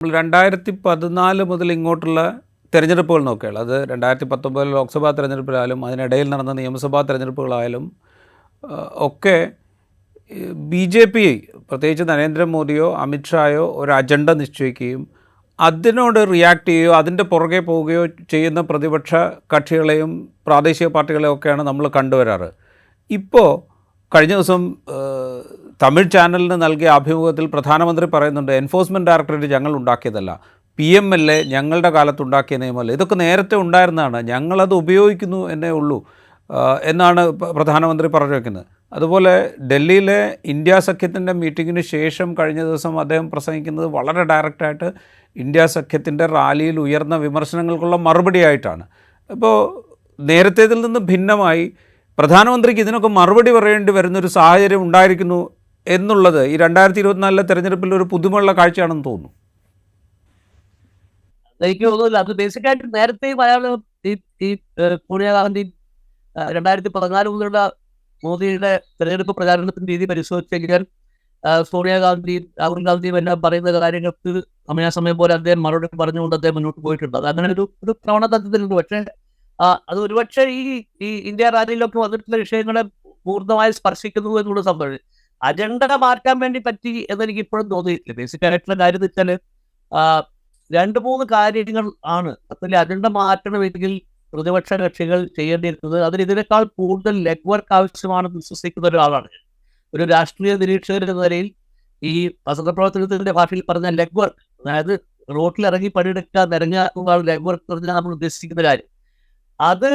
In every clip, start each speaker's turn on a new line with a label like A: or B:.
A: നമ്മൾ രണ്ടായിരത്തി പതിനാല് മുതൽ ഇങ്ങോട്ടുള്ള തിരഞ്ഞെടുപ്പുകൾ നോക്കുകയാണ്. അത് രണ്ടായിരത്തി പത്തൊമ്പതിൽ ലോക്സഭാ തിരഞ്ഞെടുപ്പിലായാലും അതിനിടയിൽ നടന്ന നിയമസഭാ തിരഞ്ഞെടുപ്പുകളായാലും ഒക്കെ ബി ജെ പി പ്രത്യേകിച്ച് നരേന്ദ്രമോദിയോ അമിത്ഷായോ ഒരു അജണ്ട നിശ്ചയിക്കുകയും അതിനോട് റിയാക്ട് ചെയ്യുകയോ അതിന്റെ പുറകെ പോവുകയോ ചെയ്യുന്ന പ്രതിപക്ഷ കക്ഷികളെയും പ്രാദേശിക പാർട്ടികളെയും ഒക്കെയാണ് നമ്മൾ കണ്ടുവരാറ്. ഇപ്പോൾ കഴിഞ്ഞ ദിവസം തമിഴ് ചാനലിന് നൽകിയ അഭിമുഖത്തിൽ പ്രധാനമന്ത്രി പറയുന്നുണ്ട് എൻഫോഴ്സ്മെന്റ് ഡയറക്ടറേറ്റ് ഞങ്ങൾ ഉണ്ടാക്കിയതല്ല. പി എം എൽ എ ഞങ്ങളുടെ കാലത്ത് ഉണ്ടാക്കിയ നിയമമല്ല. ഇതൊക്കെ നേരത്തെ ഉണ്ടായിരുന്നതാണ്. ഞങ്ങളത് ഉപയോഗിക്കുന്നു എന്നേ ഉള്ളൂ എന്നാണ് പ്രധാനമന്ത്രി പറഞ്ഞു വയ്ക്കുന്നത് അതുപോലെ ഡൽഹിയിലെ ഇന്ത്യ സഖ്യത്തിന്റെ മീറ്റിങ്ങിന് ശേഷം കഴിഞ്ഞ ദിവസം അദ്ദേഹം പ്രസംഗിക്കുന്നത് വളരെ ഡയറക്റ്റായിട്ട് ഇന്ത്യ സഖ്യത്തിന്റെ റാലിയിൽ ഉയർന്ന വിമർശനങ്ങൾക്കുള്ള മറുപടിയായിട്ടാണ്. അപ്പോൾ നേരത്തേതിൽ നിന്ന് ഭിന്നമായി പ്രധാനമന്ത്രിക്ക് ഇതിനൊക്കെ മറുപടി പറയേണ്ടി വരുന്നൊരു സാഹചര്യം ഉണ്ടായിരിക്കുന്നു എന്നുള്ളത് ഈ രണ്ടായിരത്തി ഇരുപത്തിനാലിലെ തെരഞ്ഞെടുപ്പിൽ ഒരു പുതുമയുള്ള കാഴ്ചയാണെന്ന് തോന്നുന്നു.
B: എനിക്ക് തോന്നുന്നില്ല. അത് ബേസിക്കായിട്ട് നേരത്തെ മലയാളം ഈ ഈ സോണിയാഗാന്ധി രണ്ടായിരത്തി പതിനാല് മുതലുള്ള മോദിയുടെ തെരഞ്ഞെടുപ്പ് പ്രചാരണത്തിന്റെ രീതി പരിശോധിച്ച് കഴിഞ്ഞാൽ സോണിയാഗാന്ധി രാഹുൽ ഗാന്ധിയും എല്ലാം പറയുന്ന കാര്യങ്ങൾക്ക് സമയാസമയം പോലെ അദ്ദേഹം മറുപടി പറഞ്ഞുകൊണ്ട് അദ്ദേഹം മുന്നോട്ട് പോയിട്ടുണ്ട്. അത് അങ്ങനെ ഒരു ഒരു പ്രവണത അദ്ദേഹത്തിലുണ്ട് പക്ഷേ അത് ഒരുപക്ഷെ ഈ ഈ ഇന്ത്യ റാലിയിലൊക്കെ വന്നിട്ടുള്ള വിഷയങ്ങളെ പൂർണമായി സ്പർശിക്കുന്നു എന്നുള്ള സംഭവം. അജണ്ട മാറ്റാൻ വേണ്ടി പറ്റി എന്നെനിക്ക് ഇപ്പോഴും തോന്നിയിട്ടില്ല ബേസിക് ആയിട്ടുള്ള കാര്യം വെച്ചാൽ രണ്ട് മൂന്ന് കാര്യങ്ങൾ ആണ്. അതിൽ അജണ്ട മാറ്റണമെങ്കിൽ പ്രതിപക്ഷ കക്ഷികൾ ചെയ്യേണ്ടിയിരുന്നത്. അതിന് ഇതിനേക്കാൾ കൂടുതൽ ലെഗ് വർക്ക് ആവശ്യമാണെന്ന് വിശ്വസിക്കുന്ന ഒരാളാണ്. ഒരു രാഷ്ട്രീയ നിരീക്ഷകർ എന്ന നിലയിൽ ഈ വസന്തപ്രവർത്തനത്തിന്റെ ഭാഷയിൽ പറഞ്ഞ ലെഗ് വർക്ക് അതായത് റോട്ടിൽ ഇറങ്ങി പണിയെടുക്കുക നിരങ്ങുക ലെഗ് വർക്ക് പറഞ്ഞാൽ നമ്മൾ ഉദ്ദേശിക്കുന്ന കാര്യം. അത്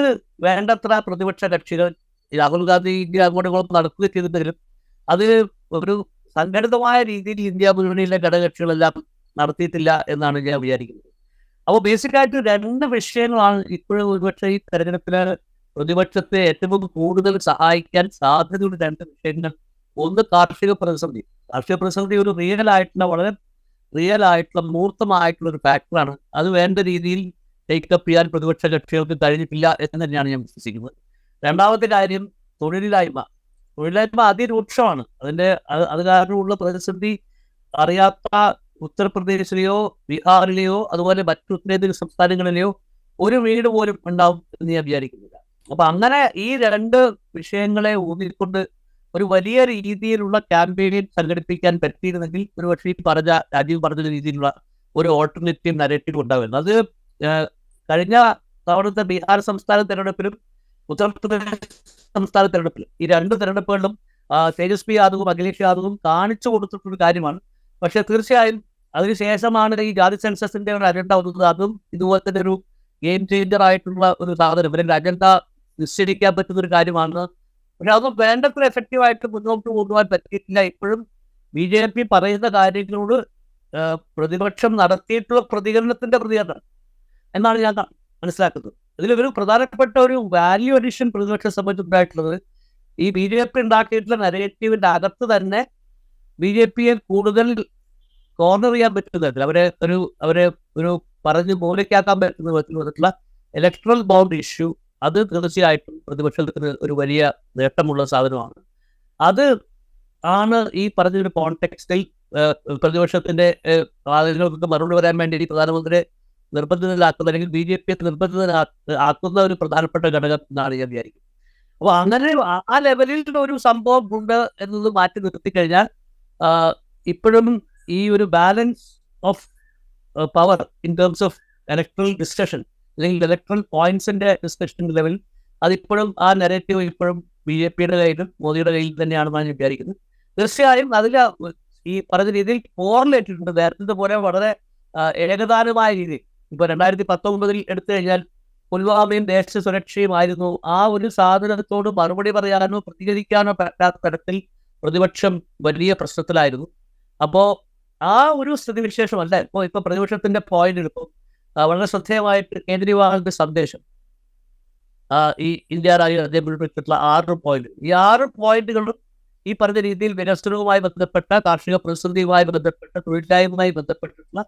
B: വേണ്ടത്ര പ്രതിപക്ഷ കക്ഷികൾ രാഹുൽ ഗാന്ധി ഇന്ത്യ അങ്ങോട്ടും ഇങ്ങോട്ടും നടക്കുക ചെയ്തിട്ടുണ്ടെങ്കിലും അത് ഒരു സംഘടിതമായ രീതിയിൽ ഇന്ത്യ മുന്നണിയിലെ ഘടകകക്ഷികളെല്ലാം നടത്തിയിട്ടില്ല എന്നാണ് ഞാൻ വിചാരിക്കുന്നത്. അപ്പോൾ ബേസിക്കായിട്ട് രണ്ട് വിഷയങ്ങളാണ് ഇപ്പോഴും ഒരുപക്ഷെ ഈ തെരഞ്ഞെടുപ്പിലെ പ്രതിപക്ഷത്തെ ഏറ്റവും കൂടുതൽ സഹായിക്കാൻ സാധ്യതയുള്ള രണ്ട് വിഷയങ്ങൾ. ഒന്ന് കാർഷിക പ്രതിസന്ധി. കാർഷിക പ്രതിസന്ധി ഒരു റിയൽ ആയിട്ടുള്ള വളരെ റിയൽ ആയിട്ടുള്ള മൂർത്തമായിട്ടുള്ള ഒരു ഫാക്ടറാണ് അത് വേണ്ട രീതിയിൽ ടേക്കപ്പ് ചെയ്യാൻ പ്രതിപക്ഷ കക്ഷികൾക്ക് കഴിഞ്ഞിട്ടില്ല എന്ന് തന്നെയാണ് ഞാൻ വിശ്വസിക്കുന്നത്. രണ്ടാമത്തെ കാര്യം തൊഴിലില്ലായ്മ. തൊഴിലില്ലായ്മ അതിരൂക്ഷമാണ്. അതിന്റെ അത് കാരണമുള്ള പ്രതിസന്ധി അറിയാത്ത ഉത്തർപ്രദേശിലെയോ ബീഹാറിലെയോ അതുപോലെ മറ്റു ഉത്തരേന്ത്യൻ സംസ്ഥാനങ്ങളിലെയോ ഒരു വീട് പോലും ഉണ്ടാവും എന്ന് ഞാൻ വിചാരിക്കുന്നില്ല. അപ്പൊ അങ്ങനെ ഈ രണ്ട് വിഷയങ്ങളെ ഊന്നിക്കൊണ്ട് ഒരു വലിയ രീതിയിലുള്ള ക്യാമ്പയിൻ സംഘടിപ്പിക്കാൻ പറ്റിയിരുന്നെങ്കിൽ ഒരു പക്ഷേ ഈ പറഞ്ഞ രാജീവ് പറഞ്ഞ രീതിയിലുള്ള ഒരു ഓൾട്ടർനേറ്റീവ് നരേറ്റീവ് ഉണ്ടാവുമായിരുന്നു അത് കഴിഞ്ഞ തവണത്തെ ബീഹാർ സംസ്ഥാന തെരഞ്ഞെടുപ്പിലും ഉത്തർപ്രദേശ് സംസ്ഥാന തെരഞ്ഞെടുപ്പിലും ഈ രണ്ട് തെരഞ്ഞെടുപ്പുകളിലും തേജസ്വി യാദവും അഖിലേഷ് യാദവും കാണിച്ചു കൊടുത്തിട്ടുള്ള കാര്യമാണ്. പക്ഷെ തീർച്ചയായും അതിനുശേഷമാണ് ഈ ജാതി സെൻസസിന്റെ ഒരു അജണ്ട വന്നത്. അതും ഇതുപോലെ തന്നെ ഒരു ഗെയിം ചേഞ്ചർ ആയിട്ടുള്ള ഒരു സാധനം. അല്ലെങ്കിൽ അജണ്ട നിശ്ചയിക്കാൻ പറ്റുന്ന ഒരു കാര്യമാണ്. പക്ഷെ അതും വേണ്ടത്ര എഫക്റ്റീവ് ആയിട്ട് മുന്നോട്ട് കൊണ്ടുപോകാൻ പറ്റിയിട്ടില്ല. ഇപ്പോഴും ബി ജെ പി പറയുന്ന കാര്യങ്ങളോട് പ്രതിപക്ഷം നടത്തിയിട്ടുള്ള പ്രതികരണത്തിന്റെ പ്രതികരണം എന്നാണ് ഞാൻ മനസ്സിലാക്കുന്നത്. ഇതിൽ ഒരു പ്രധാനപ്പെട്ട ഒരു വാല്യൂ അഡീഷൻ പ്രതിപക്ഷ സംബന്ധിച്ചുണ്ടായിട്ടുള്ളത് ഈ ബി ജെ പി ഉണ്ടാക്കിയിട്ടുള്ള നരേറ്റീവിന്റെ അകത്ത് തന്നെ ബി ജെ പിയെ കൂടുതൽ കോർണർ ചെയ്യാൻ പറ്റുന്ന അവരെ ഒരു അവരെ ഒരു പറഞ്ഞ് മൂലയ്ക്കാക്കാൻ പറ്റുന്ന വിധത്തിലുള്ള ഇലക്ട്രൽ ബൗണ്ട് ഇഷ്യൂ അത് തീർച്ചയായിട്ടും പ്രതിപക്ഷത്തിന് ഒരു വലിയ നേട്ടമുള്ള സാധനമാണ്. അത് ആണ് ഈ പറഞ്ഞൊരു കോൺടെക്സ്റ്റിൽ പ്രതിപക്ഷത്തിന്റെ വാദങ്ങൾക്കൊക്കെ മറുപടി വരാൻ വേണ്ടി പ്രധാനമന്ത്രി നിർബന്ധിതരാക്കുന്ന അല്ലെങ്കിൽ ബി ജെ പിയെ നിർബന്ധിതനാ ആക്കുന്ന ഒരു പ്രധാനപ്പെട്ട ഘടകം എന്നാണ് ഞാൻ വിചാരിക്കുന്നത്. അപ്പൊ അങ്ങനെ ആ- ലെവലിൽ ഒരു സംഭവം ഉണ്ട് എന്നത് മാറ്റി നിർത്തി കഴിഞ്ഞാൽ ഇപ്പോഴും ഈ ഒരു balance of power in terms of electoral discussion അല്ലെങ്കിൽ ഇലക്ട്രൽ പോയിന്റ്സിന്റെ ഡിസ്കഷൻ ലെവൽ അതിപ്പോഴും ആ നെറേറ്റീവ് ഇപ്പോഴും ബി ജെ പിയുടെ കയ്യിലും മോദിയുടെ കയ്യിൽ തന്നെയാണെന്നാണ് ഞാൻ വിചാരിക്കുന്നത്. തീർച്ചയായും അതിൽ ഈ പറഞ്ഞ രീതിയിൽ പോറിലേറ്റിട്ടുണ്ട് നേരത്തെ പോലെ വളരെ ഏകദാനമായ രീതിയിൽ ഇപ്പൊ രണ്ടായിരത്തി പത്തൊമ്പതിൽ എടുത്തു കഴിഞ്ഞാൽ പുൽവാമയും ദേശ സുരക്ഷയുമായിരുന്നു. ആ ഒരു സാധനത്തോട് മറുപടി പറയാനോ പ്രതികരിക്കാനോ പറ്റാത്ത തരത്തിൽ പ്രതിപക്ഷം വലിയ പ്രശ്നത്തിലായിരുന്നു. അപ്പോ ആ ഒരു സ്ഥിതിവിശേഷമല്ല ഇപ്പോ ഇപ്പൊ പ്രതിപക്ഷത്തിന്റെ പോയിന്റ് എടുക്കും വളരെ ശ്രദ്ധേയമായിട്ട് കേജ്രിവാളിന്റെ സന്ദേശം ഈ ഇന്ത്യ രാജ്യം അദ്ദേഹം മുൻപിട്ടുള്ള ആറ് പോയിന്റ് ഈ ആറ് പോയിന്റുകളും ഈ പറഞ്ഞ രീതിയിൽ വികസനവുമായി ബന്ധപ്പെട്ട കാർഷിക പ്രതിസന്ധിയുമായി ബന്ധപ്പെട്ട തൊഴിലില്ലായ്മയുമായി ബന്ധപ്പെട്ടിട്ടുള്ള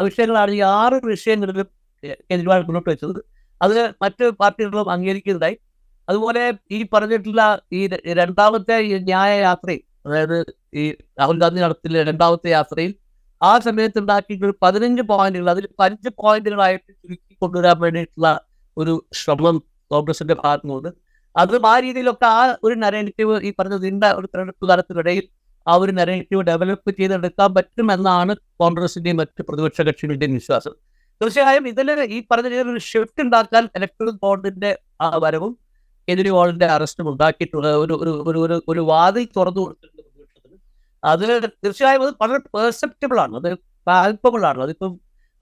B: വിഷയങ്ങളാണ് ഈ ആറ് വിഷയങ്ങളിലും കേജ്രിവാൾ മുന്നോട്ട് വെച്ചത്. അത് മറ്റ് പാർട്ടികളും അംഗീകരിക്കുന്നതായി. അതുപോലെ ഈ പറഞ്ഞിട്ടുള്ള ഈ രണ്ടാമത്തെ ന്യായ യാത്രയിൽ അതായത് ഈ രാഹുൽ ഗാന്ധി നടത്തിയ രണ്ടാമത്തെ യാത്രയിൽ ആ സമയത്ത് ഉണ്ടാക്കിയിട്ടുള്ള പതിനഞ്ച് പോയിന്റുകൾ അതിൽ പതിനഞ്ച് പോയിന്റുകളായിട്ട് ചുരുക്കി കൊണ്ടുവരാൻ വേണ്ടിയിട്ടുള്ള ഒരു ശ്രമം കോൺഗ്രസിന്റെ ഭാഗത്തുനിന്ന് അതും ആ രീതിയിലൊക്കെ ആ ഒരു നരേറ്റീവ് ഈ പറഞ്ഞ നീണ്ട ഒരു തെരഞ്ഞെടുപ്പ് കാലത്തിനിടയിൽ ആ ഒരു നെറേറ്റീവ് ഡെവലപ്പ് ചെയ്തെടുക്കാൻ പറ്റുമെന്നാണ് കോൺഗ്രസിന്റെയും മറ്റ് പ്രതിപക്ഷ കക്ഷികളുടെയും വിശ്വാസം. തീർച്ചയായും ഇതിൽ ഈ പറഞ്ഞ ഒരു ഷിഫ്റ്റ് ഉണ്ടാക്കാൻ ഇലക്ട്രൽ ബോർഡിന്റെ വരവും കെജ്രിവാളിന്റെ അറസ്റ്റും ഉണ്ടാക്കിയിട്ടുള്ള ഒരു ഒരു ഒരു ഒരു വാതിൽ തുറന്നു കൊടുത്തിട്ടുണ്ട് പ്രതിപക്ഷത്തിന്. അത് തീർച്ചയായും അത് വളരെ പെർസെപ്റ്റബിൾ ആണ്. അത് പാൽപ്പബിൾ ആണ്. അതിപ്പം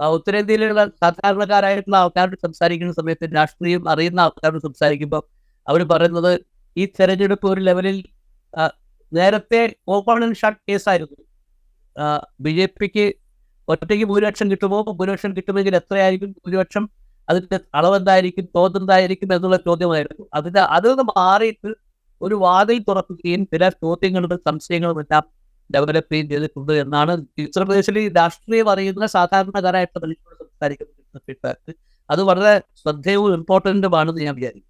B: ഉത്തരേന്ത്യയിലുള്ള സാധാരണക്കാരായിട്ടുള്ള ആൾക്കാരോട് സംസാരിക്കുന്ന സമയത്ത് രാഷ്ട്രീയം അറിയുന്ന ആൾക്കാരോട് സംസാരിക്കുമ്പോൾ അവർ പറയുന്നത് ഈ തെരഞ്ഞെടുപ്പ് ഒരു ലെവലിൽ നേരത്തെ ഓപ്പൺ ഷട്ട് കേസായിരുന്നു. ബി ജെ പിക്ക് ഒറ്റയ്ക്ക് ഭൂരിപക്ഷം കിട്ടുമോ? ഭൂരിപക്ഷം കിട്ടുമെങ്കിൽ എത്രയായിരിക്കും ഭൂരിപക്ഷം? അതിന്റെ അളവെന്തായിരിക്കും? തോതെന്തായിരിക്കും എന്നുള്ള ചോദ്യമായിരുന്നു. അതിന്റെ അതിൽ നിന്ന് മാറിയിട്ട് ഒരു വാതിൽ തുറക്കുകയും ചില ചോദ്യങ്ങളും സംശയങ്ങളും എല്ലാം ഡെവലപ്പ് ചെയ്യുകയും ചെയ്തിട്ടുണ്ട് എന്നാണ് ഉത്തർപ്രദേശിൽ രാഷ്ട്രീയം അറിയുന്ന സാധാരണക്കാരായിട്ട് മനുഷ്യരോട് സംസാരിക്കുന്ന ഫീഡ്ബാക്ക് അത് വളരെ ശ്രദ്ധേയവും ഇമ്പോർട്ടന്റുമാണെന്ന് ഞാൻ വിചാരിക്കുന്നു.